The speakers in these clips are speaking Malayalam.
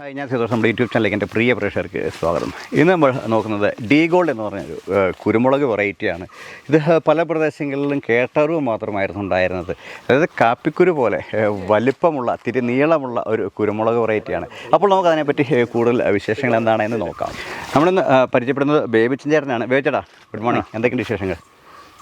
ഹായ് ഞാൻ സന്തോഷം നമ്മുടെ യൂട്യൂബ് ചാനലിലേക്ക് എന്റെ പ്രിയ പ്രേക്ഷകർക്ക് സ്വാഗതം. ഇന്ന് നമ്മൾ നോക്കുന്നത് ഡി ഗോൾഡ് എന്ന് പറഞ്ഞൊരു കുരുമുളക് വെറൈറ്റിയാണ് ഇത് പല പ്രദേശങ്ങളിലും കേട്ടറിവ് മാത്രമായിരുന്നു ഉണ്ടായിരുന്നത്. അതായത് കാപ്പിക്കുരു പോലെ വലിപ്പമുള്ള തിരി നീളമുള്ള ഒരു കുരുമുളക് വെറൈറ്റിയാണ് അപ്പോൾ നമുക്ക് അതിനെപ്പറ്റി കൂടുതൽ വിശേഷങ്ങൾ എന്താണെന്ന് നോക്കാം. നമ്മളിന്ന് പരിചയപ്പെടുന്നത് ബേബിച്ചൻ ചേട്ടനാണ് ബേബിച്ചേട്ടാ ഗുഡ് മോർണിംഗ് എന്തൊക്കെയുണ്ട് വിശേഷങ്ങൾ?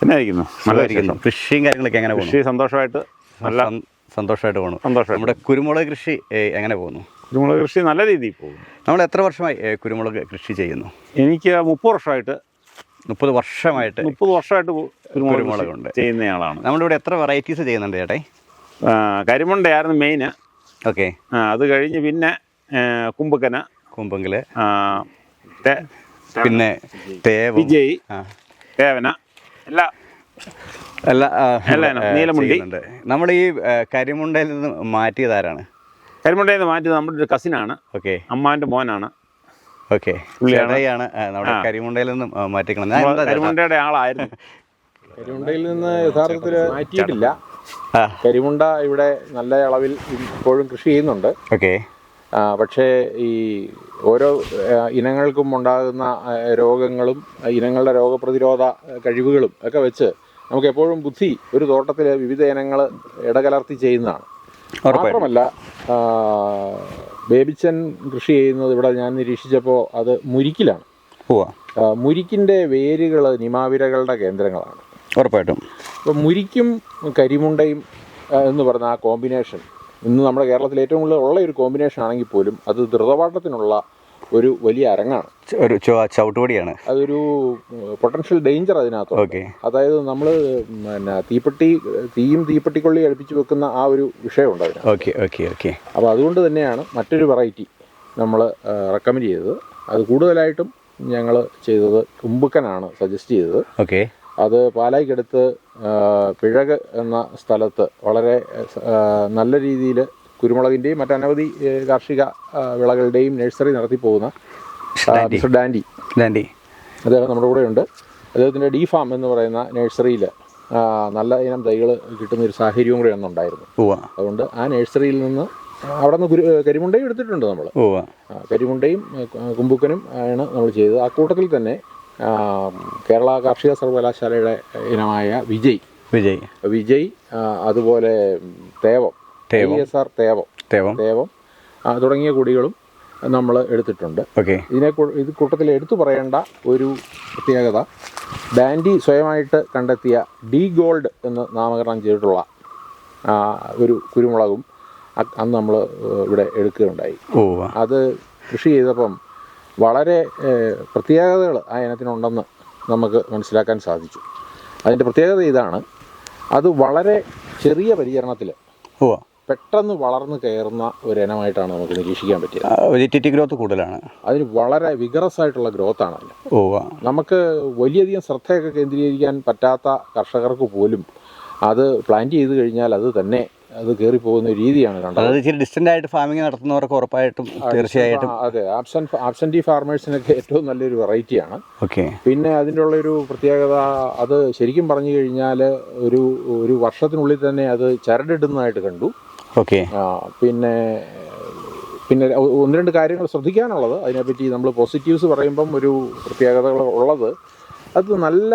എന്നായിരിക്കുന്നു നല്ല നല്ലതായിരിക്കുന്നു കൃഷിയും കാര്യങ്ങളൊക്കെ എങ്ങനെ പോകുന്നു? കൃഷി സന്തോഷമായിട്ട് നല്ല സന്തോഷമായിട്ട് പോകുന്നു സന്തോഷം നമ്മുടെ കുരുമുളക് കൃഷി എങ്ങനെ പോകുന്നു? കുരുമുളക് കൃഷി നല്ല രീതിയിൽ പോകും നമ്മൾ എത്ര വർഷമായി കുരുമുളക് കൃഷി ചെയ്യുന്നു? എനിക്ക് മുപ്പത് വർഷമായിട്ട് മുപ്പത് വർഷമായിട്ട് മുപ്പത് വർഷമായിട്ട് കുരുമുളകുണ്ട്. ചെയ്യുന്നയാളാണ്. നമ്മളിവിടെ എത്ര വെറൈറ്റീസ് ചെയ്യുന്നുണ്ട് ചേട്ടേ? കരിമുണ്ടായിരുന്നു കരിമുണ്ടയായിരുന്നു മെയിൻ ഓക്കെ. അത് കഴിഞ്ഞ് പിന്നെ കുമ്പക്കന. കുമ്പങ്കിൽ പിന്നെ വിജയ് തേവന എല്ലാ അല്ല, നീലമുണ്ടി. നമ്മൾ ഈ കരിമുണ്ടയിൽ നിന്ന് മാറ്റിയതാരാണ് കരിമുണ്ടയിൽ നിന്ന് മാറ്റി നമ്മുടെ ഒരു കസിനാണ് ഓക്കെ അമ്മാന്റെ മോനാണ്. ഓക്കെ പുള്ളിയാണ്. നമ്മുടെ. കരിമുണ്ടയിൽ നിന്നും മാറ്റിക്കണം കരിമുണ്ടയുടെ ആളായിരുന്നു. കരിമുണ്ടയിൽ നിന്ന് യഥാർത്ഥത്തിൽ മാറ്റിയിട്ടില്ല. കരിമുണ്ട ഇവിടെ നല്ല അളവിൽ ഇപ്പോഴും കൃഷി ചെയ്യുന്നുണ്ട്. ഓക്കെ പക്ഷേ ഈ ഓരോ ഇനങ്ങൾക്കും ഉണ്ടാകുന്ന രോഗങ്ങളും ഇനങ്ങളുടെ രോഗപ്രതിരോധ കഴിവുകളും ഒക്കെ വെച്ച് നമുക്ക് എപ്പോഴും ബുദ്ധി ഒരു തോട്ടത്തിൽ വിവിധ ഇനങ്ങൾ ഇടകലർത്തി ചെയ്യുന്നതാണ്. മാത്രമല്ല ബേബിച്ചൻ കൃഷി ചെയ്യുന്നത് ഇവിടെ ഞാൻ നിരീക്ഷിച്ചപ്പോൾ അത് മുരിക്കിലാണ്. മുരിക്കിന്റെ വേരുകൾ നിമാവിരകളുടെ കേന്ദ്രങ്ങളാണ്. ഉറപ്പായിട്ടും. അപ്പോൾ മുരിക്കും കരിമുണ്ടയും എന്ന് പറഞ്ഞ ആ കോമ്പിനേഷൻ ഇന്ന് നമ്മുടെ കേരളത്തിൽ ഏറ്റവും കൂടുതൽ ഉള്ള ഒരു കോമ്പിനേഷൻ ആണെങ്കിൽ പോലും അത് ധൃതപാഠത്തിനുള്ള ഒരു വലിയ അരങ്ങാണ്. ഒരു ചുവ- ചവിട്ടുപടിയാണ്. അതൊരു പൊട്ടൻഷ്യൽ ഡേഞ്ചർ അതിനകത്ത്. ഓക്കെ. അതായത് നമ്മൾ പിന്നെ തീപ്പെട്ടി തീയും തീപ്പെട്ടിക്കൊള്ളി അടുപ്പിച്ച് വെക്കുന്ന ആ ഒരു വിഷയമുണ്ട് അതിന് ഓക്കെ ഓക്കെ ഓക്കെ. അപ്പോൾ അതുകൊണ്ട് തന്നെയാണ് മറ്റൊരു വെറൈറ്റി നമ്മൾ റെക്കമെൻഡ് ചെയ്തത്. അത് കൂടുതലായിട്ടും ഞങ്ങൾ ചെയ്തത് കുമ്പുക്കനാണ് സജസ്റ്റ് ചെയ്തത്. ഓക്കെ. അത് പാലായിക്കടുത്ത് പിഴക് എന്ന സ്ഥലത്ത് വളരെ നല്ല രീതിയിൽ കുരുമുളകിന്റെയും മറ്റനവധി കാർഷിക വിളകളുടെയും നഴ്സറി നടത്തി പോകുന്ന ഡാൻഡി. ഡാൻഡി. അദ്ദേഹം നമ്മുടെ കൂടെ ഉണ്ട് അദ്ദേഹത്തിന്റെ ഡി ഫാം എന്ന് പറയുന്ന നഴ്സറിയിൽ നല്ല ഇനം തൈകൾ കിട്ടുന്ന ഒരു സാഹചര്യവും കൂടെ അന്നുണ്ടായിരുന്നു ഉണ്ടായിരുന്നു. അതുകൊണ്ട് ആ നഴ്സറിയിൽ നിന്ന് അവിടെ നിന്ന് കുരു കരിമുണ്ടയും എടുത്തിട്ടുണ്ട് നമ്മൾ കരിമുണ്ടയും കുമ്പുക്കനും ആണ് നമ്മൾ ചെയ്തത്. ആ കൂട്ടത്തിൽ തന്നെ കേരള കാർഷിക സർവകലാശാലയുടെ ഇനമായ വിജയ്. വിജയ്. വിജയ് അതുപോലെ തേവം. തേവം. എസ് ആർ തേവം. തേവം. തേവം. തുടങ്ങിയ കൊടികളും നമ്മൾ എടുത്തിട്ടുണ്ട്. ഓക്കെ. ഇതിനെ ഇത് കൂട്ടത്തിൽ എടുത്തു പറയേണ്ട ഒരു പ്രത്യേകത ബാൻഡി സ്വയമായിട്ട് കണ്ടെത്തിയ ഡി ഗോൾഡ് എന്ന് നാമകരണം ചെയ്തിട്ടുള്ള ഒരു കുരുമുളകും അന്ന് നമ്മൾ ഇവിടെ എടുക്കുകയുണ്ടായി. ഓ അത് കൃഷി ചെയ്തപ്പം വളരെ പ്രത്യേകതകൾ ആ ഇനത്തിനുണ്ടെന്ന് നമുക്ക് മനസ്സിലാക്കാൻ സാധിച്ചു. അതിന്റെ പ്രത്യേകത ഇതാണ്. അത് വളരെ ചെറിയ പരിചരണത്തിൽ പെട്ടെന്ന് വളർന്നു കയറുന്ന ഒരു ഇനമായിട്ടാണ് നമുക്ക് നിരീക്ഷിക്കാൻ പറ്റിയത്. ഗ്രോത്ത് കൂടുതലാണ്. അതിന് വളരെ വിഗറസ് ആയിട്ടുള്ള ഗ്രോത്ത് ആണല്ലോ നമുക്ക് വലിയധികം ശ്രദ്ധയൊക്കെ കേന്ദ്രീകരിക്കാൻ പറ്റാത്ത കർഷകർക്ക് പോലും അത് പ്ലാന്റ് ചെയ്ത് കഴിഞ്ഞാൽ അത് തന്നെ അത് കയറി പോകുന്ന രീതിയാണ് കണ്ടത്. ഇച്ചിരി ഡിസ്റ്റന്റ് ആയിട്ട് ഫാമിംഗ് നടത്തുന്നവർക്ക് ഉറപ്പായിട്ടും തീർച്ചയായിട്ടും. അതെ. ആബ്സെന്റ് ആബ്സെന്റി ഫാർമേഴ്സിനൊക്കെ ഏറ്റവും നല്ലൊരു വെറൈറ്റിയാണ് ഓക്കെ. പിന്നെ അതിന്റെ ഉള്ളൊരു പ്രത്യേകത അത് ശരിക്കും പറഞ്ഞു കഴിഞ്ഞാൽ ഒരു ഒരു വർഷത്തിനുള്ളിൽ തന്നെ അത് ചരടിടുന്നതായിട്ട് കണ്ടു. ഓക്കെ. പിന്നെ പിന്നെ ഒന്ന് രണ്ട് കാര്യങ്ങൾ ശ്രദ്ധിക്കാനുള്ളത്. അതിനെപ്പറ്റി നമ്മൾ പോസിറ്റീവ്സ് പറയുമ്പം ഒരു പ്രത്യേകതകൾ ഉള്ളത്. അത് നല്ല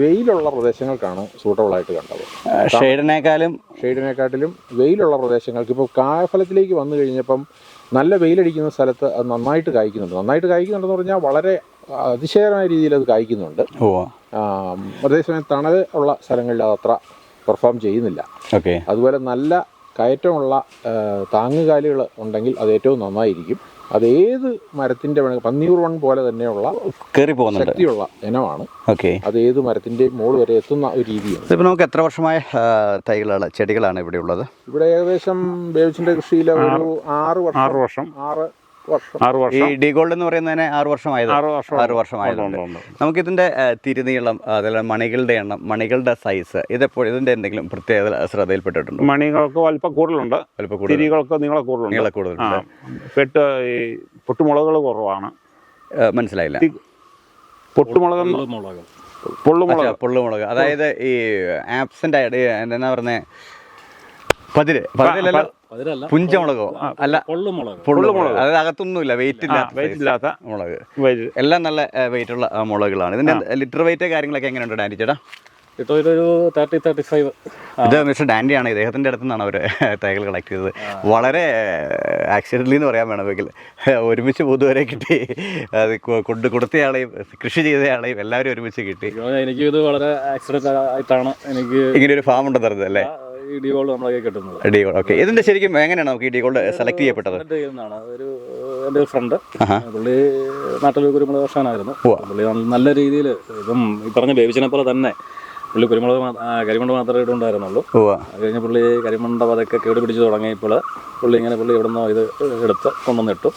വെയിലുള്ള പ്രദേശങ്ങൾക്കാണ് സൂട്ടബിളായിട്ട് കണ്ടത്. ഷെയ്ഡിനേക്കാളും ഷെയ്ഡിനെക്കാട്ടിലും വെയിലുള്ള പ്രദേശങ്ങൾക്ക് ഇപ്പോൾ കായഫലത്തിലേക്ക് വന്നു കഴിഞ്ഞപ്പം നല്ല വെയിലടിക്കുന്ന സ്ഥലത്ത് അത് നന്നായിട്ട് കായ്ക്കുന്നുണ്ട്. നന്നായിട്ട് കായ്ക്കുന്നുണ്ടെന്ന് പറഞ്ഞാൽ വളരെ അതിശയകരമായ രീതിയിൽ അത് കായ്ക്കുന്നുണ്ട്. അതേസമയം തണൽ ഉള്ള സ്ഥലങ്ങളിൽ അത് അത്ര പെർഫോം ചെയ്യുന്നില്ല. ഓക്കെ. അതുപോലെ നല്ല കയറ്റമുള്ള താങ്ങുകാലികൾ ഉണ്ടെങ്കിൽ അത് ഏറ്റവും നന്നായിരിക്കും. അത് ഏത് മരത്തിന്റെ വേണമെങ്കിൽ പന്നിയൂർ വൺ പോലെ തന്നെയുള്ള കയറി പോകുന്ന ശക്തിയുള്ള ഇനമാണ്. ഓക്കെ. അത് ഏത് മരത്തിന്റെ മുകൾ വരെ എത്തുന്ന ഒരു രീതിയാണ്. ഇപ്പൊ നമുക്ക് എത്ര വർഷമായ തൈകളാണ് ചെടികളാണ് ഇവിടെ ഉള്ളത്? ഇവിടെ ഏകദേശം ബേവിച്ചിന്റെ കൃഷിയിൽ ഒരു ആറ് വർഷം. ആറ് വർഷം. ആറ് വർഷം. ഈ ഡി ഗോൾഡ് എന്ന് പറയുന്നതിന് ആറ് വർഷമായത്? ആറ് വർഷം. ആറ് വർഷമായതുകൊണ്ട്. നമുക്കിതിന്റെ തിരുനീളം അതല്ല മണികളുടെ എണ്ണം മണികളുടെ സൈസ് ഇതെപ്പോൾ ഇതിന്റെ എന്തെങ്കിലും പ്രത്യേകത ശ്രദ്ധയിൽപ്പെട്ടിട്ടുണ്ട്? മണികൾക്ക് വലിപ്പം കൂടുതലുണ്ട്. തിരികൾക്ക് നീളം കൂടുതലുണ്ട്. നീളം കൂടുതലുണ്ട്. പെട്ട് ഈ പൊട്ടുമുളകുകൾ കുറവാണ്. മനസ്സിലായില്ല. പൊട്ടുമുളക് പൊള്ളുമുളക്. അച്ഛാ, പുള്ളുമുളക്. അതായത് ഈ ആബ്സെന്റ് ആയിട്ട് എന്താ പറഞ്ഞ പതിര് പതിരല്ലോ പതിരല്ല പുഞ്ചമുളകോ അല്ല പൊള്ളുമുളക് അതായത് അകത്തൊന്നുമില്ല വെയിറ്റ് ഇല്ല വെയിറ്റ് ഇല്ലാത്ത മുളക്. എല്ലാം നല്ല വെയിറ്റ് ഉള്ള ആ, മുളകുകളാണ്. ഇതിന്റെ ലിറ്റർ വെയിറ്റ് കാര്യങ്ങളൊക്കെ എങ്ങനെയുണ്ട് ഡാൻഡി ചേട്ടാ? ഇത് മിസ്റ്റർ ഡാൻഡിയാണ്. ഇദ്ദേഹത്തിന്റെ അടുത്ത് നിന്നാണ് അവർ തൈകൾ കളക്ട് ചെയ്തത്. വളരെ ആക്സിഡന്റലി എന്ന് പറയാൻ വേണമെങ്കിൽ ഒരുമിച്ച് പൊതുവരെ കിട്ടി. അത് കൊണ്ട് കൊടുത്തയാളെയും കൃഷി ചെയ്തയാളെയും എല്ലാവരും ഒരുമിച്ച് കിട്ടി. എനിക്ക് ഇത് വളരെ ആക്സിഡന്റ് ആയിട്ടാണ് എനിക്ക് ഇങ്ങനെ ഒരു ഫാം ഉണ്ടെന്ന് പറഞ്ഞത് അല്ലേ ഈ ഡിഗോൾഡ് നമ്മളൊക്കെ കിട്ടുന്നത്. ഡിഗോൾഡ് ഓക്കെ ഇതിന്റെ ശരിക്കും എങ്ങനെയാണ് നമുക്ക് ഈ ഡിഗോൾഡ് സെലക്ട് ചെയ്യപ്പെട്ടത്? എന്റെ കയ്യിൽ നിന്നാണ് ഒരു എന്റെ ഒരു ഫ്രണ്ട്. പുള്ളി നാട്ടിൽ കുരുമുളക് കർഷകനായിരുന്നു ഉവ്വ. പുള്ളി നല്ല- രീതിയിൽ ഇതും ഈ പറഞ്ഞ ബേബിച്ചിനെ പോലെ തന്നെ പുള്ളി കുരുമുളക് കരിമണ്ട മാത്രമേ ഇടുണ്ടായിരുന്നുള്ളൂ കഴിഞ്ഞ അത് കഴിഞ്ഞ് പുള്ളി കരിമണ്ട പതൊക്കെ കേട് പിടിച്ച് തുടങ്ങിയപ്പോൾ പുള്ളി ഇങ്ങനെ പുള്ളി ഇവിടെ നിന്നോ ഇത് എടുത്ത് കൊണ്ടുവന്നിട്ടു.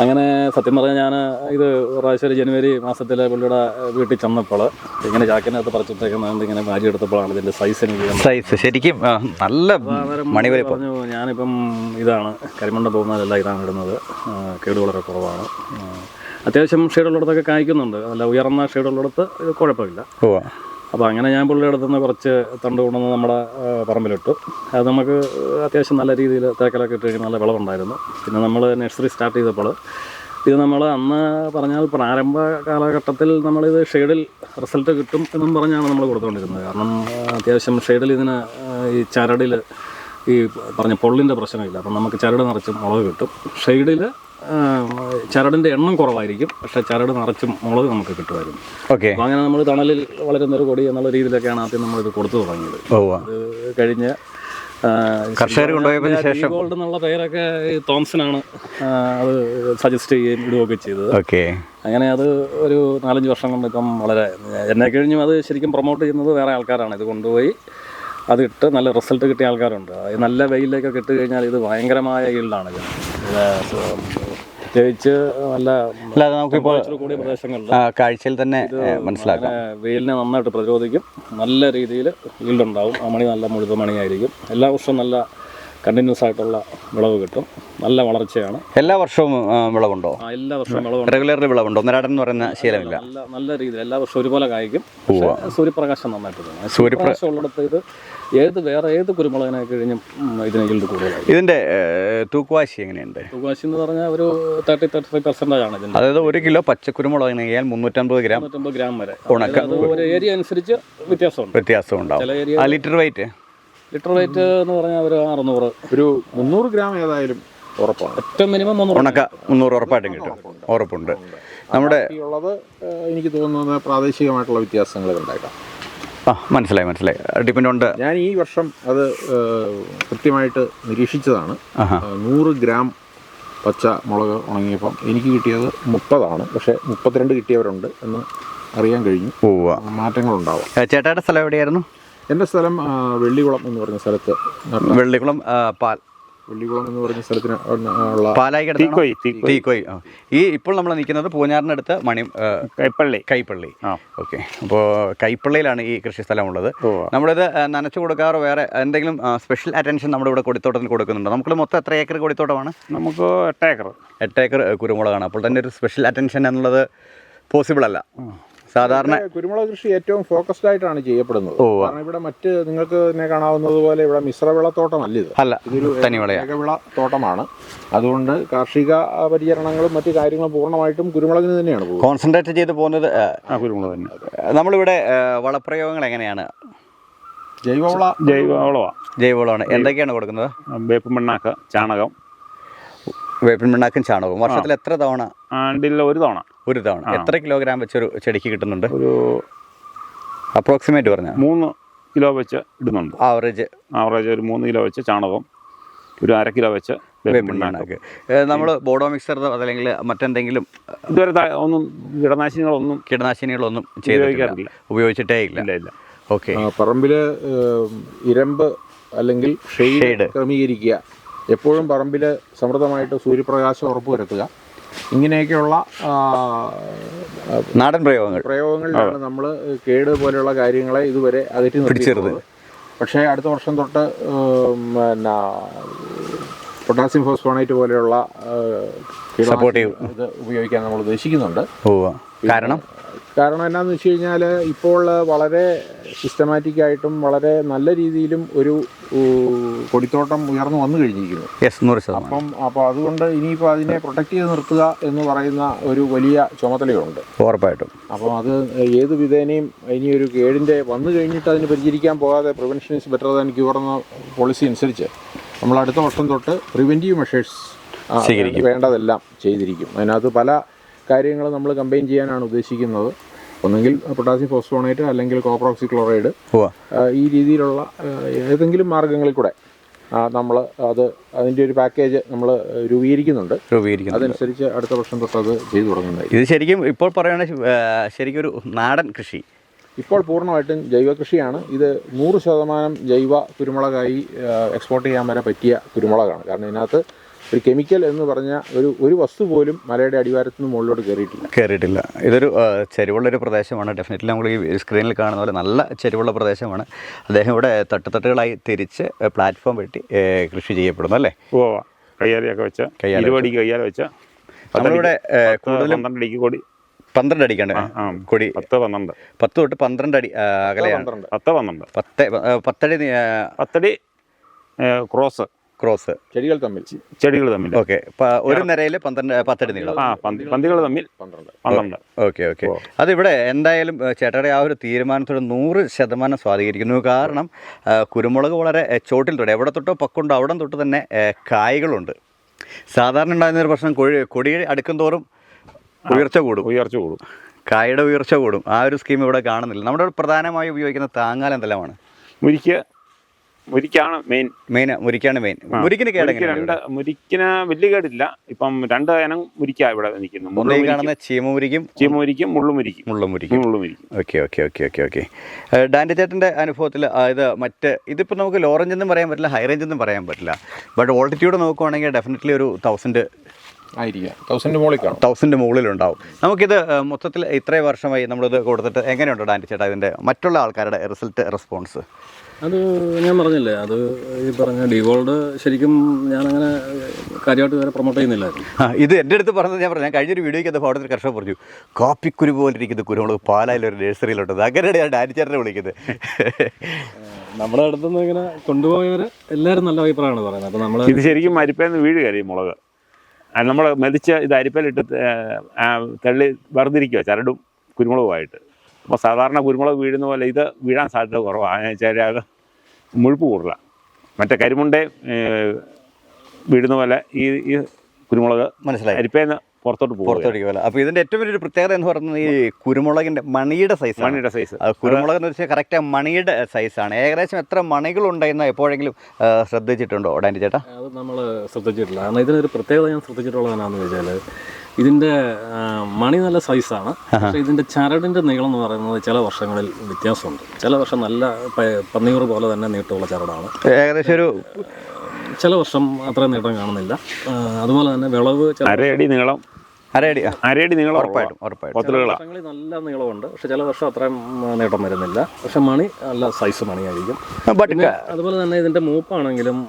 അങ്ങനെ സത്യം പറഞ്ഞാൽ ഞാൻ ഇത് പ്രാവശ്യം ജനുവരി മാസത്തിൽ പുള്ളിയുടെ വീട്ടിൽ ചെന്നപ്പോൾ ഇങ്ങനെ ചാക്കിനകത്ത് പറിച്ചിട്ടേക്കുന്നത് ഇങ്ങനെ മാരി എടുത്തപ്പോഴാണ് ഇതിന്റെ സൈസ് എനിക്ക് സൈസ് ശരിക്കും നല്ല മണിവരെ പറഞ്ഞു ഞാനിപ്പം ഇതാണ് കരിമണ്ട പോകുന്നതല്ല ഇതാണ് ഇടുന്നത് കേട് വളരെ കുറവാണ്. അത്യാവശ്യം ഷെയ്ഡുള്ളിടത്തൊക്കെ കായ്ക്കുന്നുണ്ട്. അല്ല ഉയർന്ന ഷെയ്ഡുള്ളിടത്ത് ഇത് കുഴപ്പമില്ല. അപ്പോൾ അങ്ങനെ ഞാൻ പുള്ളിയുടെ അടുത്ത് നിന്ന് കുറച്ച് തണ്ട് കൊണ്ടുവന്ന് നമ്മുടെ പറമ്പിലിട്ടു. അത് നമുക്ക് അത്യാവശ്യം നല്ല രീതിയിൽ തേക്കലൊക്കെ ഇട്ട് കഴിഞ്ഞാൽ നല്ല വിളവുണ്ടായിരുന്നു. പിന്നെ നമ്മൾ നഴ്സറി സ്റ്റാർട്ട് ചെയ്തപ്പോൾ ഇത് നമ്മൾ അന്ന് പറഞ്ഞാൽ പ്രാരംഭ കാലഘട്ടത്തിൽ നമ്മളിത് ഷെയ്ഡിൽ റിസൾട്ട് കിട്ടും എന്നും പറഞ്ഞാണ് നമ്മൾ കൊടുത്തുകൊണ്ടിരുന്നത് കാരണം അത്യാവശ്യം ഷെയ്ഡിൽ ഇതിന് ഈ ചരടിൽ ഈ പറഞ്ഞ പൊള്ളിന്റെ പ്രശ്നമില്ല. അപ്പം നമുക്ക് ചരട് നിറച്ചും മുളക് കിട്ടും. ഷെയ്ഡിൽ ചരടിന്റെ എണ്ണം കുറവായിരിക്കും. പക്ഷേ ചരട് നിറച്ചും മുളക് നമുക്ക് കിട്ടുമായിരുന്നു. ഓക്കെ. അങ്ങനെ നമ്മൾ തണലിൽ വളരുന്ന ഒരു കൊടി എന്നുള്ള രീതിയിലൊക്കെയാണ് ആദ്യം നമ്മളിത് കൊടുത്തു തുടങ്ങിയത്. കഴിഞ്ഞ അത് കഴിഞ്ഞ് കർഷകർ കൊണ്ടുപോയതിനു ശേഷം. ഗോൾഡ് എന്നുള്ള പേരൊക്കെ തോംസൺ തോംസനാണ് അത് സജസ്റ്റ് ചെയ്യുകയും ഇടുകയൊക്കെ ചെയ്തത്. ഓക്കെ. അങ്ങനെ അത് ഒരു നാലഞ്ച് വർഷം കൊണ്ട് ഇപ്പം വളരെ എന്നെ കഴിഞ്ഞും അത് ശരിക്കും പ്രൊമോട്ട് ചെയ്യുന്നത് വേറെ ആൾക്കാരാണ്. ഇത് കൊണ്ടുപോയി അതിട്ട് നല്ല റിസൾട്ട് കിട്ടിയ ആൾക്കാരുണ്ട്. നല്ല വെയിലേക്കൊക്കെ ഇട്ട് കഴിഞ്ഞാൽ ഇത് ഭയങ്കരമായ ഈൽഡാണ് ഇത് പ്രത്യേകിച്ച് നല്ല അല്ലാതെ നമുക്കിപ്പോൾ കൂടിയ പ്രദേശങ്ങളിൽ കാഴ്ചയിൽ തന്നെ മനസ്സിലാക്കാം. വെയിലിനെ നന്നായിട്ട് പ്രതിരോധിക്കും. നല്ല രീതിയിൽ ഈൽഡ് ഉണ്ടാവും. ആ മണി നല്ല മുഴുത്ത മണിയായിരിക്കും. എല്ലാ വർഷവും നല്ല കണ്ടിന്യൂസ് ആയിട്ടുള്ള വിളവ് കിട്ടും. നല്ല വളർച്ചയാണ്. എല്ലാ വർഷവും വിളവുണ്ടോ? എല്ലാ വർഷവും വിളവുണ്ട്. റെഗുലർലി വിളവുണ്ടോ? ഒന്നരാടൻ എന്ന് പറയുന്ന ശീലമില്ല. നല്ല നല്ല രീതിയിൽ എല്ലാ വർഷവും ഒരുപോലെ കായ്ക്കും. സൂര്യപ്രകാശം നന്നായിട്ട് തോന്നുന്നു സൂര്യപ്രകാശം ഉള്ളിടത്ത് ഇത് ഏത് വേറെ ഏത് കുരുമുളകിനെ കഴിഞ്ഞും ഇതിനെ ഈൽഡ് കൂടുതലായി. ഇതിന്റെ തൂക്കുവാശി എങ്ങനെയുണ്ട്? തൂക്കുവാശി എന്ന് പറഞ്ഞാൽ ഒരു തേർട്ടി തേർട്ടി ഫൈവ് പെർസെന്റേജ് ആണ് ഇതിന് അതായത് ഒരു കിലോ പച്ചക്കുരുമുളകിനെങ്കിൽ മുന്നൂറ്റമ്പത് ഗ്രാം. തൊണ്ണൂറ്റമ്പത് ഗ്രാം വരെ. ഉണക്ക ഒരു ഏരിയ അനുസരിച്ച് വ്യത്യാസമുണ്ട്. വ്യത്യാസം ഉണ്ടാവും ചില ഏരിയ ആ ലിറ്റർ വെയിറ്റ് ലിറ്റർ റേറ്റ് എന്ന് പറഞ്ഞാൽ ഒരു അറുന്നൂറ്. ഒരു മുന്നൂറ് ഗ്രാം ഏതായാലും ഉറപ്പാണ്. ഏറ്റവും മിനിമം മുന്നൂറ്. ഉണക്ക മുന്നൂറ് ഉറപ്പായിട്ടും കിട്ടും. ഉറപ്പുണ്ട്. നമ്മുടെ ഉള്ളത് എനിക്ക് തോന്നുന്നത് പ്രാദേശികമായിട്ടുള്ള വ്യത്യാസങ്ങൾ ഉണ്ടായിട്ടാണ് ആ മനസ്സിലായി മനസ്സിലായി. ഡിപ്പെൻഡ് ഉണ്ട് ഞാൻ ഈ വർഷം അത് കൃത്യമായിട്ട് നിരീക്ഷിച്ചതാണ്. നൂറ് ഗ്രാം പച്ച മുളക് ഉണങ്ങിയപ്പം എനിക്ക് കിട്ടിയത് മുപ്പതാണ്. പക്ഷേ മുപ്പത്തിരണ്ട് കിട്ടിയവരുണ്ട് എന്ന് അറിയാൻ കഴിഞ്ഞു. പോവുക മാറ്റങ്ങളുണ്ടാവാം. ചേട്ടായുടെ സ്ഥലം എവിടെയായിരുന്നു? എന്റെ സ്ഥലം വെള്ളികുളം എന്ന് പറഞ്ഞ സ്ഥലത്ത്. വെള്ളികുളം വെള്ളിക്കുളം പാൽ. വെള്ളികുളം എന്ന് പറഞ്ഞ സ്ഥലത്തിന് ഉള്ള പാലായിക്കടുത്ത് തീക്കോയി തീക്കോയി. തീക്കോയ് ആ. ഈ ഇപ്പോൾ നമ്മൾ നിൽക്കുന്നത് പൂഞ്ഞാറിനടുത്ത് മണി ആ, കൈപ്പള്ളി. കൈപ്പള്ളി. ആ. ഓക്കെ. അപ്പോൾ കൈപ്പള്ളിയിലാണ് ഈ കൃഷി സ്ഥലമുള്ളത് ഉവ്വ. നമ്മളിത് ആ, നനച്ചു കൊടുക്കാറ് വേറെ എന്തെങ്കിലും സ്പെഷ്യൽ അറ്റൻഷൻ നമ്മുടെ ഇവിടെ കൊടിത്തോട്ടത്തിന് കൊടുക്കുന്നുണ്ട്? നമുക്ക് മൊത്തം എത്ര ഏക്കർ കൊടിത്തോട്ടമാണ്? നമുക്ക് എട്ട് ഏക്കർ. എട്ട് ഏക്കർ കുരുമുളകാണ്. അപ്പോൾ തന്നെ ഒരു സ്പെഷ്യൽ അറ്റൻഷൻ എന്നുള്ളത് പോസിബിൾ അല്ല. സാധാരണ കുരുമുളക് കൃഷി ഏറ്റവും ഫോക്കസ്ഡ് ആയിട്ടാണ് ചെയ്യപ്പെടുന്നത്. ഓ. കാരണം ഇവിടെ മറ്റ് നിങ്ങൾക്ക് തന്നെ കാണാവുന്നത് പോലെ ഇവിടെ മിശ്രവിളത്തോട്ടം അല്ല ഇത്. അല്ല ഇതൊരു തനിവിള ഏകവിള തോട്ടമാണ്. അതുകൊണ്ട് കാർഷിക പരിചരണങ്ങളും മറ്റു കാര്യങ്ങളും പൂർണമായിട്ടും കുരുമുളകിന് തന്നെയാണ് കോൺസെൻട്രേറ്റ് ചെയ്ത് പോകുന്നത് കുരുമുളക് തന്നെ. നമ്മളിവിടെ വളപ്രയോഗങ്ങൾ എങ്ങനെയാണ്? ജൈവവള. ജൈവവളമാണ് ജൈവവളമാണ്. എന്തൊക്കെയാണ് കൊടുക്കുന്നത്? വേപ്പ് മണ്ണാക്ക ചാണകം. വേപ്പിൻ മണ്ണാക്കും ചാണകവും. വർഷത്തിൽ എത്ര തവണ? ആണ്ടിൽ ഒരു തവണ. ഒരു തവണ എത്ര കിലോഗ്രാം വെച്ചൊരു ചെടിക്ക് കിട്ടുന്നുണ്ട്? ഒരു അപ്രോക്സിമേറ്റ് പറഞ്ഞാൽ മൂന്ന് കിലോ വെച്ച് ഇടുന്നുണ്ട്. ആവറേജ് ആവറേജ് ഒരു മൂന്ന് കിലോ വെച്ച് ചാണകം ഒരു അര കിലോ വെച്ച് നമ്മൾ ബോഡോ മിക്സർ അതല്ലെങ്കിൽ മറ്റെന്തെങ്കിലും ഇതുവരെ ഒന്നും കീടനാശിനികളൊന്നും കീടനാശിനികളൊന്നും ചെയ്തിട്ടില്ല. ഉപയോഗിക്കാറില്ല. ഉപയോഗിച്ചിട്ടേ ഇല്ല. ഇല്ല ഇല്ല. ഓക്കെ. പറമ്പിൽ ഇരമ്പ് അല്ലെങ്കിൽ ഷെയ്ഡ്. ക്രമീകരിക്കുക. എപ്പോഴും പറമ്പിൽ സമൃദ്ധമായിട്ട് സൂര്യപ്രകാശം ഉറപ്പുവരുത്തുക. ഇങ്ങനെയൊക്കെയുള്ള നാടൻ പ്രയോഗങ്ങൾ. പ്രയോഗങ്ങളിലാണ് നമ്മൾ കേട് പോലെയുള്ള കാര്യങ്ങളെ ഇതുവരെ അകറ്റി പിടിച്ചത് പക്ഷേ അടുത്ത വർഷം തൊട്ട് പിന്നെ പൊട്ടാസ്യം ഫോസ്ഫോണേറ്റ് പോലെയുള്ള ഇത് ഉപയോഗിക്കാൻ നമ്മൾ ഉദ്ദേശിക്കുന്നുണ്ട്. കാരണം? കാരണം എന്നാന്ന് വെച്ച് കഴിഞ്ഞാൽ ഇപ്പോൾ വളരെ സിസ്റ്റമാറ്റിക്കായിട്ടും വളരെ നല്ല രീതിയിലും ഒരു കൊടിത്തോട്ടം ഉയർന്നു വന്നു കഴിഞ്ഞിരിക്കുന്നു. യെസ് നൂറ് ശതമാനം. അപ്പം അപ്പോൾ അതുകൊണ്ട് ഇനിയിപ്പോൾ അതിനെ പ്രൊട്ടക്ട് ചെയ്ത് നിർത്തുക എന്ന് പറയുന്ന ഒരു വലിയ ചുമതലയുണ്ട്. ഉറപ്പായിട്ടും. അപ്പം അത് ഏത് വിധേനയും ഇനി ഒരു കേടിന്റെ വന്നു കഴിഞ്ഞിട്ട് അതിന് പരിചരിക്കാൻ പോകാതെ prevention is better than cure എന്ന പോളിസി അനുസരിച്ച് നമ്മൾ അടുത്ത വർഷം തൊട്ട് പ്രിവെന്റീവ് മെഷേഴ്സ്. വേണ്ടതെല്ലാം ചെയ്തിരിക്കും. അതിനകത്ത് പല കാര്യങ്ങളും നമ്മൾ കമ്പൈൻ ചെയ്യാനാണ് ഉദ്ദേശിക്കുന്നത്. ഒന്നെങ്കിൽ പൊട്ടാസ്യം ഫോസ്ഫോണേറ്റ് അല്ലെങ്കിൽ കോപ്രോക്സി ക്ലോറൈഡ് ഈ രീതിയിലുള്ള ഏതെങ്കിലും മാർഗങ്ങളിൽ കൂടെ നമ്മൾ അത് അതിന്റെ ഒരു പാക്കേജ് നമ്മൾ രൂപീകരിക്കുന്നുണ്ട്. രൂപീകരിക്കുന്നു അതനുസരിച്ച് അടുത്ത വർഷം തൊട്ട് അത് ചെയ്തു തുടങ്ങുന്നതായി ഇത് ശരിക്കും ഇപ്പോൾ പറയുകയാണെങ്കിൽ ശരിക്കും ഒരു നാടൻ കൃഷി. ഇപ്പോൾ പൂർണമായിട്ടും ജൈവ കൃഷിയാണ്. ഇത് നൂറ് ശതമാനം ജൈവ കുരുമുളകായി എക്സ്പോർട്ട് ചെയ്യാൻ വരെ പറ്റിയ കുരുമുളകാണ്. കാരണം ഇതിനകത്ത് ഒരു കെമിക്കൽ എന്ന് പറഞ്ഞ ഒരു ഒരു വസ്തു പോലും മലയുടെ അടിവാരത്തിന് മുകളിലോട്ട് കയറിയിട്ടില്ല. കയറിയിട്ടില്ല. ഇതൊരു ചെരുവുള്ള ഒരു പ്രദേശമാണ്. ഡെഫിനറ്റ്ലി നമ്മൾ ഈ സ്ക്രീനിൽ കാണുന്ന പോലെ നല്ല ചെരുവുള്ള പ്രദേശമാണ്. അദ്ദേഹം ഇവിടെ തട്ടുതട്ടുകളായി തിരിച്ച് പ്ലാറ്റ്ഫോം വെട്ടി കൃഷി ചെയ്യപ്പെടുന്നു അല്ലേ? ഓ കയ്യാലയൊക്കെ വെച്ച. ഇരുപടിക്ക് കയ്യാല വെച്ച. നമ്മളിവിടെ കൂടുതലും പന്ത്രണ്ടടിക്ക് കൂടി. പന്ത്രണ്ട് അടിക്കാണ്. കൊടി. പത്ത് പന്ത്രണ്ട്. പത്ത് തൊട്ട് പന്ത്രണ്ട് അടി അകലെ അകലെയാണ്. പന്ത്രണ്ട്. പത്ത് പന്ത്രണ്ട്. പത്ത് പത്തടി പത്തടി ക്രോസ്. ക്രോസ്. ചെടികൾ തമ്മിൽ. ചെടികൾ തമ്മിൽ. ഓക്കെ. ഒരു നിരയിൽ പന്ത്രണ്ട് പത്തടി നീളം. ആ പന്തികൾ തമ്മിൽ പന്ത്രണ്ട്. പന്ത്രണ്ട്. Okay okay. അതിവിടെ എന്തായാലും ചേട്ടയുടെ ആ ഒരു തീരുമാനത്തോട് നൂറ് ശതമാനം സ്വാധീകരിക്കുന്നു കാരണം കുരുമുളക് വളരെ ചോട്ടിൽ തൊട്ട് എവിടെ തൊട്ടോ പക്കുണ്ടോ അവിടെ തൊട്ട് തന്നെ കായകളുണ്ട്. സാധാരണ ഉണ്ടാകുന്ന ഒരു പ്രശ്നം കൊഴി കൊടി അടുക്കും തോറും ഉയർച്ച കൂടും. ഉയർച്ച കൂടും. കായയുടെ ഉയർച്ച കൂടും. ആ ഒരു സ്കീം ഇവിടെ കാണുന്നില്ല. നമ്മുടെ പ്രധാനമായി പ്രധാനമായും ഉപയോഗിക്കുന്ന താങ്ങാൽ എന്തെല്ലാമാണ്? മുരിക്ക് മുരിക്കാണ് മെയിൻ മെയിൻ മുരിക്കാണ് മെയിൻ മുരിക്കിന് മുരിക്ക് രണ്ട് മുരിക്കിന് വലിയ കേടില്ല. ഇപ്പം രണ്ട് ഇനം മുരിക്കാ ഇവിടെ നിൽക്കുന്നു കാണുന്ന ചീമമുരിക്കും ചീമുരിക്കും മുള്ളുമുരിക്കും. മുള്ളുമുരിക്കും. മുള്ളുമുരിക്കും. Okay okay okay okay okay. Dandy ചേട്ടന്റെ അനുഭവത്തിൽ ഇത് മറ്റ് ഇതിപ്പോൾ നമുക്ക് ലോ റേഞ്ച് എന്നും പറയാൻ പറ്റില്ല ഹൈ റേഞ്ച് എന്നും പറയാൻ പറ്റില്ല. ബട്ട് ഓൾട്ടിറ്റ്യൂഡ് നോക്കുവാണെങ്കിൽ ഡെഫിനറ്റ്ലി ഒരു തൗസൻഡ് തൗസൻഡ് മുകളിലുണ്ടാവും നമുക്കിത് മൊത്തത്തിൽ ഇത്രയും വർഷമായി നമ്മളിത് കൊടുത്തിട്ട് എങ്ങനെയുണ്ട് ഡാൻഡി ചേട്ടാ ഇതിന്റെ മറ്റുള്ള ആൾക്കാരുടെ റിസൾട്ട് റെസ്പോൺസ് അത് ഞാൻ പറഞ്ഞില്ലേ അത് ഈ പറഞ്ഞ ഡിഗോൾഡ് ശരിക്കും ഞാനങ്ങനെ കാര്യമായിട്ട് വേറെ പ്രൊമോട്ട് ചെയ്യുന്നില്ലായിരുന്നു. ആ, ഇത് എന്റെ അടുത്ത് പറഞ്ഞത് ഞാൻ പറഞ്ഞു. ഞാൻ കഴിഞ്ഞൊരു വീഡിയോയ്ക്ക് അത് അവിടുത്തെ കർഷകർ പറഞ്ഞു കാപ്പിക്കുരു പോലെ ഇരിക്കുന്ന കുരുമുളക് പാലായിൽ ഒരു അത് അങ്ങനെയാണ് ഞാൻ ഡാൻഡി ചേട്ടനെ വിളിക്കുന്നത് നമ്മുടെ അടുത്തുനിന്ന് ഇങ്ങനെ കൊണ്ടുപോയവർ എല്ലാവരും നല്ല അഭിപ്രായമാണ് പറയുന്നത്. അപ്പോൾ നമ്മൾ ഇത് ശരിക്കും അരിപ്പേന്ന് വീട് ഈ മുളക്. നമ്മൾ മെതിച്ച് ഇത് അരിപ്പയിലിട്ട് തള്ളി വേർതിരിക്കുക ചരടും കുരുമുളകുമായിട്ട്. അപ്പോൾ സാധാരണ കുരുമുളക് വീഴുന്ന പോലെ ഇത് വീഴാൻ സാധ്യത കുറവാണ് വെച്ചാൽ അത് മുഴുപ്പ് കൂടുതല. മറ്റേ കരിമുണ്ടേ വീഴുന്ന പോലെ ഈ ഈ കുരുമുളക് മനസ്സിലായി. അരിപ്പേന്ന് പുറത്തോട്ട് പോകും പുറത്തോടിക്ക് പോലെ അപ്പോൾ ഇതിന്റെ ഏറ്റവും വലിയൊരു പ്രത്യേകത എന്ന് പറയുന്നത് ഈ കുരുമുളകിന്റെ മണിയുടെ സൈസ് മണിയുടെ സൈസ് കുരുമുളക് എന്ന് വെച്ചാൽ കറക്റ്റ് മണിയുടെ സൈസാണ് ഏകദേശം എത്ര മണികൾ മണികളുണ്ടെന്ന് എപ്പോഴെങ്കിലും ശ്രദ്ധിച്ചിട്ടുണ്ടോ? ഡാൻഡി ചേട്ടാ. അത് നമ്മൾ ശ്രദ്ധിച്ചിട്ടില്ല. കാരണം ഇതിനൊരു പ്രത്യേകത ഞാൻ ശ്രദ്ധിച്ചിട്ടുള്ളത് എന്നാന്ന് വെച്ചാൽ ഇതിന്റെ ആ, മണി നല്ല സൈസാണ്. പക്ഷേ ഇതിന്റെ ചരടിന്റെ നീളം എന്ന് പറയുന്നത് ചില വർഷങ്ങളിൽ വ്യത്യാസമുണ്ട്. ചില വർഷം നല്ല പന്നിയൂർ പോലെ തന്നെ നീട്ടമുള്ള ചരടാണ്. ഏകദേശം ഒരു ചില വർഷം അത്ര നീട്ടം കാണുന്നില്ല. അതുപോലെ തന്നെ വിളവ് അരയടി നീളം. അരയടി അരയടി നീളം ഉറപ്പായിട്ടും നല്ല നീളമുണ്ട്. പക്ഷെ ചില വർഷം അത്രയും നീട്ടം വരുന്നില്ല. പക്ഷെ മണി നല്ല സൈസ് മണിയായിരിക്കും. അതുപോലെ തന്നെ ഇതിന്റെ മൂപ്പാണെങ്കിലും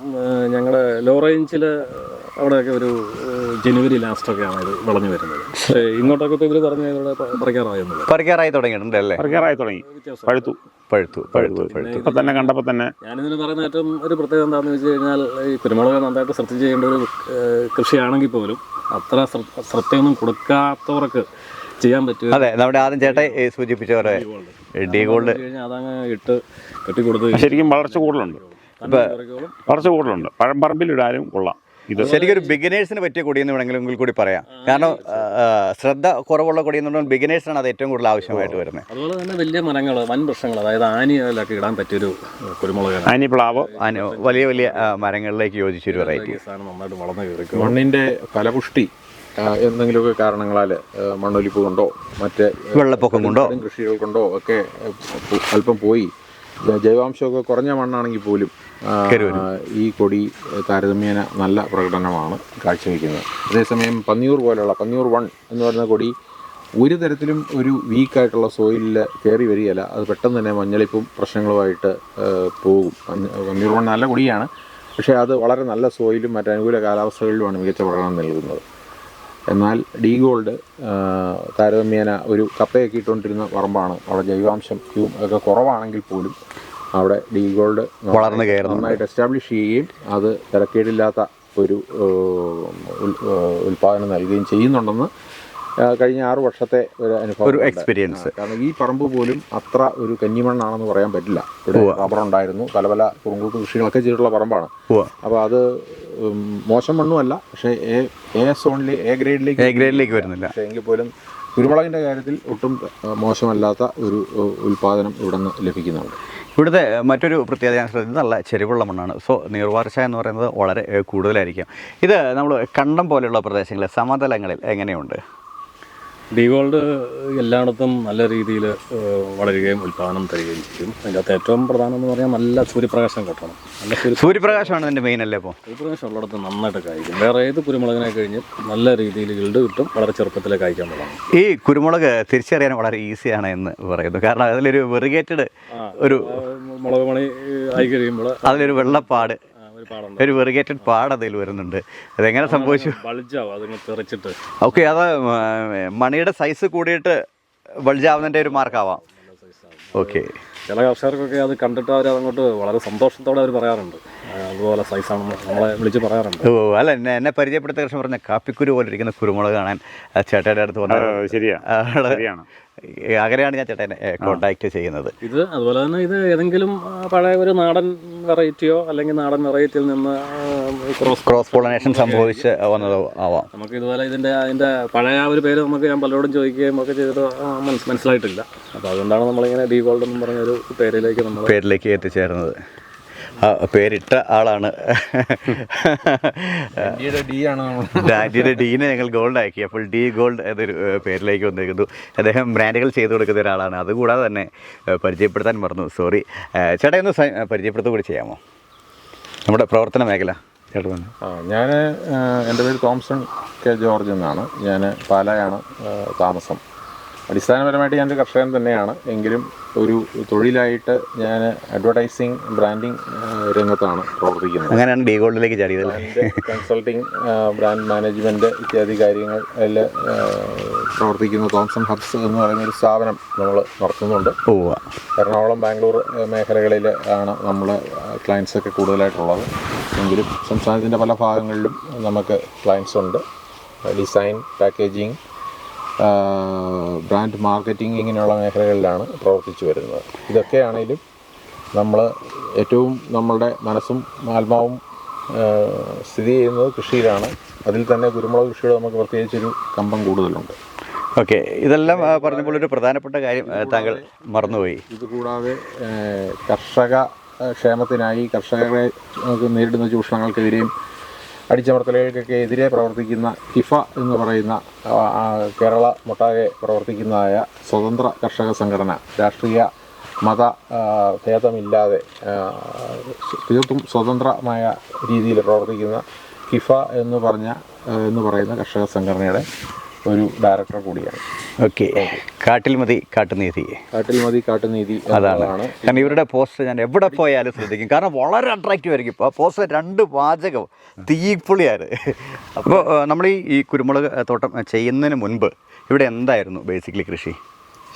ഞങ്ങളുടെ ലോ റേഞ്ചിൽ അവിടെയൊക്കെ ഒരു ജനുവരി ലാസ്റ്റൊക്കെയാണ് ഇത് വളഞ്ഞു വരുന്നത്. ഇങ്ങോട്ടൊക്കെ ഇപ്പോൾ ഇവർ പറഞ്ഞ ഇവിടെ പ- പറിക്കാറായെന്നില്ല പറിക്കാറായി തുടങ്ങിയിട്ടുണ്ട് അല്ലേ? പറിക്കാറായി തുടങ്ങി. പഴുത്തു. പഴുത്തു പഴുത്തു പഴുത്തു ഇപ്പം തന്നെ കണ്ടപ്പോൾ തന്നെ ഞാനിതിന് പറയുന്ന ഏറ്റവും ഒരു പ്രത്യേകത എന്താണെന്ന് വെച്ച് കഴിഞ്ഞാൽ ഈ കുരുമുളക് നന്നായിട്ട് ശ്രദ്ധ ചെയ്യേണ്ട ഒരു കൃഷിയാണെങ്കിൽ പോലും അത്ര ശ്ര- ശ്രദ്ധയൊന്നും കൊടുക്കാത്തവർക്ക് ചെയ്യാൻ പറ്റും അതെ നമ്മുടെ ആദ്യം ചേട്ടൻ സൂചിപ്പിച്ച പോലെ ഡി ഗോൾഡ്. കഴിഞ്ഞാൽ അതങ്ങ് ഇട്ട് കെട്ടിക്കൊടുത്ത് ശരിക്കും വളർച്ച കൂടുതലുണ്ട്. വളർച്ച കൂടുതലുണ്ട്. പഴംപറമ്പിലിടാനും കൊള്ളാം. ഇത് ശരിക്കും ഒരു ബിഗിനേഴ്സിന് പറ്റിയ കൊടിയെന്ന് വേണമെങ്കിൽ കൂടി പറയാം. കാരണം ശ്രദ്ധ കുറവുള്ള കൊടിയെന്നുണ്ടെങ്കിൽ ബിഗിനേഴ്സിനാണ് അത് ഏറ്റവും കൂടുതൽ ആവശ്യമായിട്ട് വരുന്നത്. അതുപോലെ തന്നെ വലിയ മരങ്ങൾ വൻ വൃക്ഷങ്ങൾ അതായത് ആനിയിലൊക്കെ ഇടാൻ പറ്റിയൊരു കുരുമുളക് ആനി പ്ലാവ്. ആനി വലിയ വലിയ മരങ്ങളിലേക്ക് യോജിച്ചൊരു വെറൈറ്റി നന്നായിട്ട് വളർന്നു കയറി മണ്ണിന്റെ ഫലപുഷ്ടി എന്തെങ്കിലുമൊക്കെ കാരണങ്ങളാൽ മണ്ണൊലിപ്പ് കൊണ്ടോ മറ്റ് വെള്ളപ്പൊക്കം കൊണ്ടോ? കൃഷികൾ കൊണ്ടോ ഒക്കെ അല്പം പോയി. ജൈവാംശമൊക്കെ കുറഞ്ഞ മണ്ണാണെങ്കിൽ പോലും ഈ കൊടി താരതമ്യേന നല്ല പ്രകടനമാണ് കാഴ്ചവെക്കുന്നത്. അതേസമയം പന്നിയൂർ പോലുള്ള പന്നിയൂർ വൺ എന്ന് പറയുന്ന കൊടി ഒരു തരത്തിലും ഒരു വീക്കായിട്ടുള്ള സോയിലിൽ കയറി വരികയില്ല. അത് പെട്ടെന്ന് തന്നെ മഞ്ഞളിപ്പും പ്രശ്നങ്ങളുമായിട്ട് പോകും. പന്നി- പന്നിയൂർ വൺ നല്ല കൊടിയാണ്. പക്ഷേ അത് വളരെ നല്ല സോയിലും മറ്റ് അനുകൂല കാലാവസ്ഥകളിലുമാണ് മികച്ച പ്രകടനം നൽകുന്നത്. എന്നാൽ ഡി ഗോൾഡ് താരതമ്യേന ഒരു കപ്പയൊക്കെ ഇട്ടുകൊണ്ടിരുന്ന പറമ്പാണ് അവിടെ ജൈവാംശം ക്യൂം ഒക്കെ കുറവാണെങ്കിൽ പോലും അവിടെ ഡി ഗോൾഡ് വളർന്നു കയറി നന്നായിട്ട് എസ്റ്റാബ്ലിഷ് ചെയ്യുകയും അത് തിരക്കേടില്ലാത്ത ഒരു ഉൽപാദനം നൽകുകയും ചെയ്യുന്നുണ്ടെന്ന് കഴിഞ്ഞ ആറു വർഷത്തെ ഒരു അനുഭവം ഒരു എക്സ്പീരിയൻസ് കാരണം ഈ പറമ്പ് പോലും അത്ര ഒരു കഞ്ഞിമണ്ണാണെന്ന് പറയാൻ പറ്റില്ല. ഇവിടെ റബ്ബർ ഉണ്ടായിരുന്നു. പല പല കുറുങ്കൂട്ട് കൃഷികളൊക്കെ ചെയ്തിട്ടുള്ള പറമ്പാണ്. അപ്പോൾ അത് മോശം മണ്ണുമല്ല പക്ഷേ എ എ സോണിൽ എ ഗ്രേഡിലേക്ക് എ ഗ്രേഡിലേക്ക് വരുന്നില്ല. പക്ഷേ എങ്കിൽ പോലും കുരുമുളകിന്റെ കാര്യത്തിൽ ഒട്ടും മോശമല്ലാത്ത ഒരു ഉൽപാദനം ഇവിടെ നിന്ന് ലഭിക്കുന്നുണ്ട്. ഇവിടുത്തെ മറ്റൊരു പ്രത്യേകത ഞാൻ ശ്രദ്ധിച്ചത് നല്ല ചെരുവുള്ള മണ്ണാണ്. സോ നീർവാർച്ച എന്ന് പറയുന്നത് വളരെ കൂടുതലായിരിക്കും. ഇത് നമ്മൾ കണ്ടം പോലെയുള്ള പ്രദേശങ്ങളിൽ സമതലങ്ങളിൽ എങ്ങനെയുണ്ട്? ഡി ഗോൾഡ് എല്ലായിടത്തും നല്ല രീതിയിൽ വളരുകയും ഉൽപ്പാദനം തരികയും ചെയ്യും. അതിന്റെ അകത്ത് ഏറ്റവും പ്രധാനം എന്ന് പറഞ്ഞാൽ നല്ല സൂര്യപ്രകാശം കിട്ടണം. നല്ല സൂര്യ സൂര്യപ്രകാശമാണ് എന്റെ മെയിൻ അല്ലേ അപ്പോൾ സൂര്യപ്രകാശം ഉള്ളിടത്ത് നന്നായിട്ട് കായ്ക്കും. വേറെ ഏത് കുരുമുളകിനെ കഴിഞ്ഞ് നല്ല രീതിയിൽ ഗിൽഡ് കിട്ടും വളരെ ചെറുപ്പത്തിലെ കായ്ക്കാൻ തുടങ്ങും. ഈ കുരുമുളക് തിരിച്ചറിയാൻ വളരെ ഈസിയാണ് എന്ന് പറയുന്നു. കാരണം അതിലൊരു വെറിഗേറ്റഡ് ഒരു മുളക് മണി ആയി കഴിയുമ്പോൾ അതിലൊരു വെള്ളപ്പാട് ഒരു വെറിഗേറ്റഡ് പാട് അതിൽ വരുന്നുണ്ട്. അതെങ്ങനെ സംഭവിച്ചു? ഓക്കെ അത് മണിയുടെ സൈസ് കൂടിയിട്ട് ബൾജാവുന്നതിന്റെ ഒരു മാർക്കാവാം. ഓക്കെ. ചില കർഷകർക്കൊക്കെ അത് കണ്ടിട്ട് അവർ അതങ്ങോട്ട് വളരെ സന്തോഷത്തോടെ അവർ പറയാറുണ്ട്. അതുപോലെ സൈസാണെന്ന് നമ്മളെ വിളിച്ച് പറയാറുണ്ട്. ഓ അല്ല എന്നെ എന്നെ പരിചയപ്പെടുത്തിയ കർഷകം പറഞ്ഞ കാപ്പിക്കുരു പോലെ ഇരിക്കുന്ന കുരുമുളക് കാണാൻ ചേട്ടയുടെ അടുത്ത് വന്നത് ശരിയാണ്. അങ്ങനെയാണ് ഞാൻ ചേട്ടനെ കോണ്ടാക്ട് ചെയ്യുന്നത്. ഇത് അതുപോലെ തന്നെ ഇത് ഏതെങ്കിലും പഴയ ഒരു നാടൻ വെറൈറ്റിയോ അല്ലെങ്കിൽ നാടൻ വെറൈറ്റിയിൽ നിന്ന് ക്രോസ് ക്രോസ് പോളിനേഷൻ സംഭവിച്ച് വന്നതോ ആവാം. നമുക്ക് ഇതുപോലെ ഇതിന്റെ അതിന്റെ പഴയ ആ ഒരു പേര് നമുക്ക് ഞാൻ പലരോടും ചോദിക്കുകയും ഒക്കെ ചെയ്തിട്ട് മനസ്സിലായിട്ടില്ല. അപ്പോൾ അതുകൊണ്ടാണ് നമ്മളിങ്ങനെ ഡി ഗോൾഡ് എന്ന് പറഞ്ഞ ഒരു പേരിലേക്ക് നമ്മൾ പേരിലേക്ക് എത്തിച്ചേർന്നത്. ആ പേരിട്ട ആളാണ്. ഡാൻഡിയുടെ ഡാഡിയുടെ ഡീനെ ഞങ്ങൾ ഗോൾഡ് ആക്കി. അപ്പോൾ ഡി ഗോൾഡ് എന്നൊരു പേരിലേക്ക് വന്നിരിക്കുന്നു. അദ്ദേഹം ബ്രാൻഡുകൾ ചെയ്തു കൊടുക്കുന്ന ഒരാളാണ്. അതുകൂടാതെ തന്നെ പരിചയപ്പെടുത്താൻ മറന്നു. സോറി ചേട്ടാ ഒന്ന് പരിചയപ്പെടുത്തുക കൂടി ചെയ്യാമോ? നമ്മുടെ പ്രവർത്തന മേഖല. ആ ഞാൻ എന്റെ പേര് തോംസൺ കെ ജോർജ് എന്നാണ്. ഞാൻ പാലായാണ് താമസം. അടിസ്ഥാനപരമായിട്ട് ഞാനൊരു കർഷകൻ തന്നെയാണ്. എങ്കിലും ഒരു തൊഴിലായിട്ട് ഞാൻ അഡ്വർടൈസിങ് ബ്രാൻഡിങ് രംഗത്താണ് പ്രവർത്തിക്കുന്നത്. അങ്ങനെയാണ് ഡി ഗോൾഡിലേക്ക് ചാടിയത് ബ്രാൻഡ് കൺസൾട്ടിങ് ബ്രാൻഡ് മാനേജ്മെന്റ് ഇത്യാദി കാര്യങ്ങളിൽ പ്രവർത്തിക്കുന്ന തോംസൺ ഹബ്സ് എന്ന് പറയുന്ന ഒരു സ്ഥാപനം നമ്മൾ നടത്തുന്നുണ്ട്. എറണാകുളം ബാംഗ്ലൂർ മേഖലകളിൽ ആണ് നമ്മൾ ക്ലയൻസ് ഒക്കെ കൂടുതലായിട്ടുള്ളത്. എങ്കിലും സംസ്ഥാനത്തിന്റെ പല ഭാഗങ്ങളിലും നമുക്ക് ക്ലയൻസ് ഉണ്ട്. ഡിസൈൻ പാക്കേജിങ് ബ്രാൻഡ് മാർക്കറ്റിംഗ് ഇങ്ങനെയുള്ള മേഖലകളിലാണ് പ്രവർത്തിച്ചു വരുന്നത്. ഇതൊക്കെയാണെങ്കിലും നമ്മൾ ഏറ്റവും നമ്മളുടെ മനസ്സും ആത്മാവും സ്ഥിതി ചെയ്യുന്നത് കൃഷിയിലാണ്. അതിൽ തന്നെ കുരുമുളക് കൃഷിയുടെ നമുക്ക് പ്രത്യേകിച്ചൊരു കമ്പം കൂടുതലുണ്ട്. ഓക്കെ ഇതെല്ലാം പറഞ്ഞപ്പോൾ ഒരു പ്രധാനപ്പെട്ട കാര്യം താങ്കൾ മറന്നുപോയി. ഇതുകൂടാതെ കർഷക ക്ഷേമത്തിനായി കർഷകരെ നേരിടുന്ന ചൂഷണങ്ങൾക്കെതിരെയും അടിച്ചമർത്തലുകൾക്കൊക്കെ എതിരെ പ്രവർത്തിക്കുന്ന കിഫ എന്ന് പറയുന്ന കേരള മൊട്ടാകെ പ്രവർത്തിക്കുന്നതായ സ്വതന്ത്ര കർഷക സംഘടന രാഷ്ട്രീയ മത ഭേദമില്ലാതെ തീർത്തും സ്വതന്ത്രമായ രീതിയിൽ പ്രവർത്തിക്കുന്ന കിഫ എന്ന് പറഞ്ഞ എന്ന് പറയുന്ന കർഷക സംഘടനയുടെ ഒരു ഡയറക്ടർ കൂടിയാണ്. ഓക്കെ. കാട്ടിൽ മതി കാട്ടുനീതി കാട്ടിൽ മതി കാട്ടുനീതി അതാണ്. കാരണം ഇവരുടെ പോസ്റ്റ് ഞാൻ എവിടെ പോയാലും ശ്രദ്ധിക്കും. കാരണം വളരെ അട്രാക്റ്റീവ് ആയിരിക്കും. ഇപ്പോൾ പോസ്റ്റ് രണ്ട് വാചകം. തീപ്പൊളിയാണ് അപ്പോൾ നമ്മൾ ഈ ഈ കുരുമുളക് തോട്ടം ചെയ്യുന്നതിന് മുൻപ് ഇവിടെ എന്തായിരുന്നു ബേസിക്കലി കൃഷി?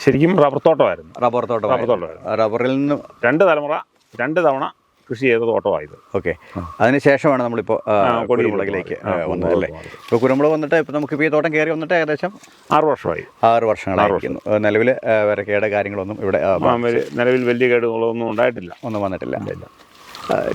ശരിക്കും റബ്ബർ തോട്ടമായിരുന്നു. റബ്ബർ തോട്ടം റബ്ബർ തോട്ടം റബ്ബറിൽ നിന്ന് രണ്ട് തലമുറ രണ്ട് തവണ കൃഷി ചെയ്ത തോട്ടമായത്. ഓക്കെ. അതിനുശേഷമാണ് നമ്മളിപ്പോൾ കുരുമുളകിലേക്ക് വന്നത് അല്ലേ? ഇപ്പോൾ കുരുമുളക് വന്നിട്ട് ഇപ്പോൾ നമുക്ക് ഈ തോട്ടം കയറി വന്നിട്ട് ഏകദേശം ആറ് വർഷമായി. ആറ് വർഷങ്ങളായിരിക്കുന്നു നിലവിൽ വേറെ കേട കാര്യങ്ങളൊന്നും ഇവിടെ നിലവിൽ വലിയ കേടുകളൊന്നും ഉണ്ടായിട്ടില്ല. ഒന്നും വന്നിട്ടില്ല.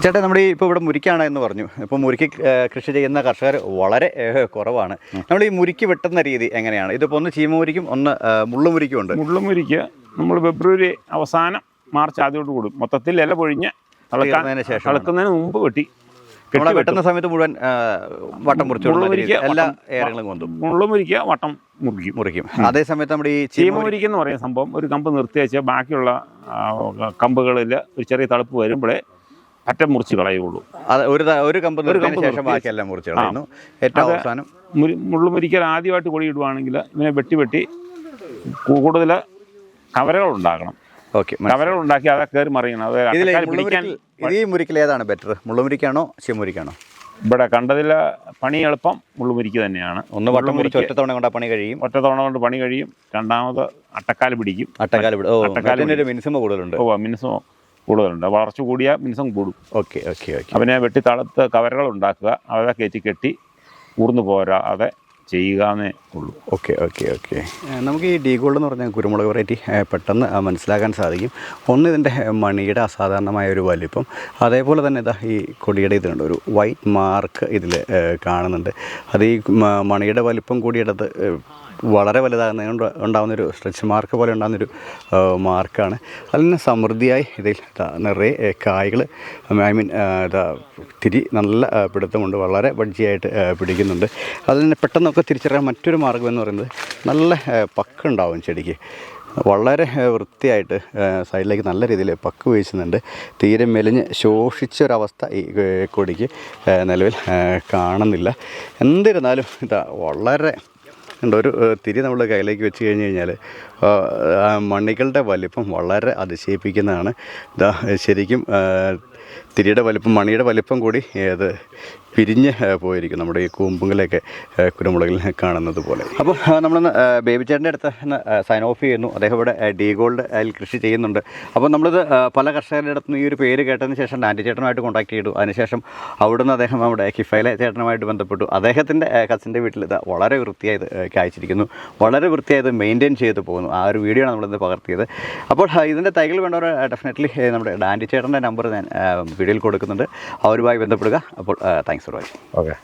ചേട്ടാ നമ്മുടെ ഇപ്പോൾ ഇവിടെ മുരിക്കാണ് എന്ന് പറഞ്ഞു. ഇപ്പോൾ മുരിക്ക് കൃഷി ചെയ്യുന്ന കർഷകർ വളരെ കുറവാണ്. നമ്മൾ ഈ മുരിക്ക് വെട്ടുന്ന രീതി എങ്ങനെയാണ്? ഇതിപ്പോൾ ഒന്ന് ചീമമുരിക്കും ഒന്ന് മുള്ളുമുരിക്കും ഉണ്ട്. മുള്ളുമുരിക്ക് നമ്മൾ ഫെബ്രുവരി അവസാനം മാർച്ച് ആദ്യമായിട്ട് കൂടും. മൊത്തത്തിൽ ഇല പൊഴിഞ്ഞ് തീർന്നതിന് ശേഷമാണ്. കളക്കുന്നതിന് മുമ്പ് വെട്ടി. നമ്മളെ കെട്ടി വെട്ടുന്ന സമയത്ത് മുഴുവൻ വട്ടം മുറിച്ചു എല്ലാ ഏരങ്ങളും ഏരങ്ങളും കൊണ്ടും മുള്ളുമുരിക്ക് വട്ടം മുറിക്കും. മുറിക്കും. അതേ സമയത്ത് നമ്മുടെ ഈ ചീമ മുരിക്കുന്ന പറയുന്ന സംഭവം ഒരു കമ്പ് നിർത്തി വെച്ചാൽ ബാക്കിയുള്ള കമ്പുകളിൽ ഒരു ചെറിയ തളുപ്പ് വരുമ്പോഴേ അറ്റം മുറിച്ച് കളയുള്ളൂ. അത് ഒരു ഒരു കമ്പ് ഒരു കമ്പ് ശേഷം ബാക്കിയെല്ലാം മുറിച്ച് കളയുന്നു ഏറ്റവും അവസാനം മുരി മുള്ളുമുരിക്കൽ ആദ്യമായിട്ട് കൊടിയിടുവാണെങ്കിൽ ഇങ്ങനെ വെട്ടി വെട്ടി കൂടുതൽ കവരകൾ ഉണ്ടാക്കണം ഓക്കെ കവരകൾ ഉണ്ടാക്കി അതൊക്കെ കയറി മറിയണം. അത് ഈ മുരിക്കിൽ ഏതാണ് ബെറ്റർ മുള്ളുമുരിക്കാണോ ചെമ്മുരിക്കാണോ ഇവിടെ കണ്ടതിൽ പണി എളുപ്പം മുള്ളുമുരിക്ക് തന്നെയാണ്. ഒന്ന് വട്ടം മുറിച്ച് മുള്ളുമുരിക്ക് കൊണ്ട് പണി കഴിയും. ഒറ്റത്തവണ കൊണ്ട് പണി കഴിയും. രണ്ടാമത് അട്ടക്കാൽ പിടിക്കും. അട്ടക്കാൽ അട്ടക്കാലിന്റെ മിനിസം കൂടുതലുണ്ട്. ഓ മിനിസം കൂടുതലുണ്ട്. വളർച്ച കൂടിയാൽ മിനിസം കൂടും. Okay okay okay. അവനെ വെട്ടി തളത്ത് കവരകൾ ഉണ്ടാക്കുക. അവരെ കയറ്റി കെട്ടി ഊർന്നു പോരാതെ ചെയ്യുകയെന്നേ ഉള്ളൂ. Okay okay okay. നമുക്ക് ഈ ഡീ ഗോൾഡ് എന്ന് പറഞ്ഞ കുരുമുളക് വെറൈറ്റി പെട്ടെന്ന് മനസ്സിലാക്കാൻ സാധിക്കും. ഒന്ന് ഇതിന്റെ മണിയുടെ അസാധാരണമായ ഒരു വലിപ്പം. അതേപോലെ തന്നെ ഇതാ ഈ കൊടിയുടെ ഇതുണ്ട് ഒരു വൈറ്റ് മാർക്ക് ഇതിൽ കാണുന്നുണ്ട്. അത് ഈ മണിയുടെ വലിപ്പം കൂടിയിടത്ത് വളരെ വലുതാകുന്നതിന് ഉണ്ടാകുന്നൊരു സ്ട്രെച്ച് മാർക്ക് പോലെ ഉണ്ടാകുന്നൊരു മാർക്കാണ് അതിൽ നിന്ന് സമൃദ്ധിയായി ഇതിൽ ഇതാ നിറയെ കായ്കൾ ഐ മീൻ ഇതാ തിരി നല്ല പിടുത്തമുണ്ട്. വളരെ ബഡ്ജിയായിട്ട് പിടിക്കുന്നുണ്ട്. അതിൽ നിന്ന് പെട്ടെന്നൊക്കെ തിരിച്ചറിയാൻ മറ്റൊരു മാർഗം എന്ന് പറയുന്നത് നല്ല പക്കുണ്ടാവും ചെടിക്ക്. വളരെ വൃത്തിയായിട്ട് സൈഡിലേക്ക് നല്ല രീതിയിൽ പക്ക് വീശുന്നുണ്ട്. തീരെ മെലിഞ്ഞ് ശോഷിച്ചൊരവസ്ഥ ഈ കൊടിക്ക് നിലവിൽ കാണുന്നില്ല. എന്നിരുന്നാലും ഇതാ വളരെ ഉണ്ട് ഒരു തിരി നമ്മൾ കയ്യിലേക്ക് വെച്ച് കഴിഞ്ഞ് കഴിഞ്ഞാൽ മണികളുടെ വലിപ്പം വളരെ അതിശയിപ്പിക്കുന്നതാണ്. ഇതാ ശരിക്കും തിരിയുടെ വലിപ്പം മണിയുടെ വലിപ്പം കൂടി ഏത് പിരിഞ്ഞ് പോയിരിക്കും നമ്മുടെ ഈ കൂമ്പുകളൊക്കെ കുരുമുളകിൽ കാണുന്നത് പോലെ. അപ്പോൾ നമ്മളിന്ന് ബേബിച്ചേട്ടന്റെ ബേബി ചേട്ടന്റെ അടുത്ത് സൈൻ ഓഫ് ചെയ്യുന്നു. അദ്ദേഹം ഇവിടെ ഡി ഗോൾഡ് അതിൽ കൃഷി ചെയ്യുന്നുണ്ട്. അപ്പോൾ നമ്മളിത് പല കർഷകരുടെ അടുത്ത് ഈ ഒരു പേര് കേട്ടതിന് ശേഷം ആന്റി ചേട്ടനുമായിട്ട് കോൺടാക്ട് ചെയ്തു. അതിനുശേഷം അവിടുന്ന് അദ്ദേഹം നമ്മുടെ കിഫയിലെ ചേട്ടനുമായിട്ട് ബന്ധപ്പെട്ടു. അദ്ദേഹത്തിന്റെ കസിന്റെ വീട്ടിൽ ഇത് വളരെ വൃത്തിയായത് അയച്ചിരിക്കുന്നു. വളരെ വൃത്തിയായത് മെയിന്റെയിൻ ചെയ്ത് പോകുന്നു. ആ ഒരു വീഡിയോ ആണ് നമ്മളിന്ന് പകർത്തിയത്. അപ്പോൾ ഇതിന്റെ തൈകൾ വേണ്ടവർ ഡെഫിനറ്റ്ലി നമ്മുടെ ഡാൻഡി ചേട്ടന്റെ നമ്പർ ഞാൻ വീഡിയോയിൽ കൊടുക്കുന്നുണ്ട്. അവരുമായി ബന്ധപ്പെടുക. അപ്പോൾ താങ്ക്സ് ഫോർ വാച്ചിങ് ഓക്കെ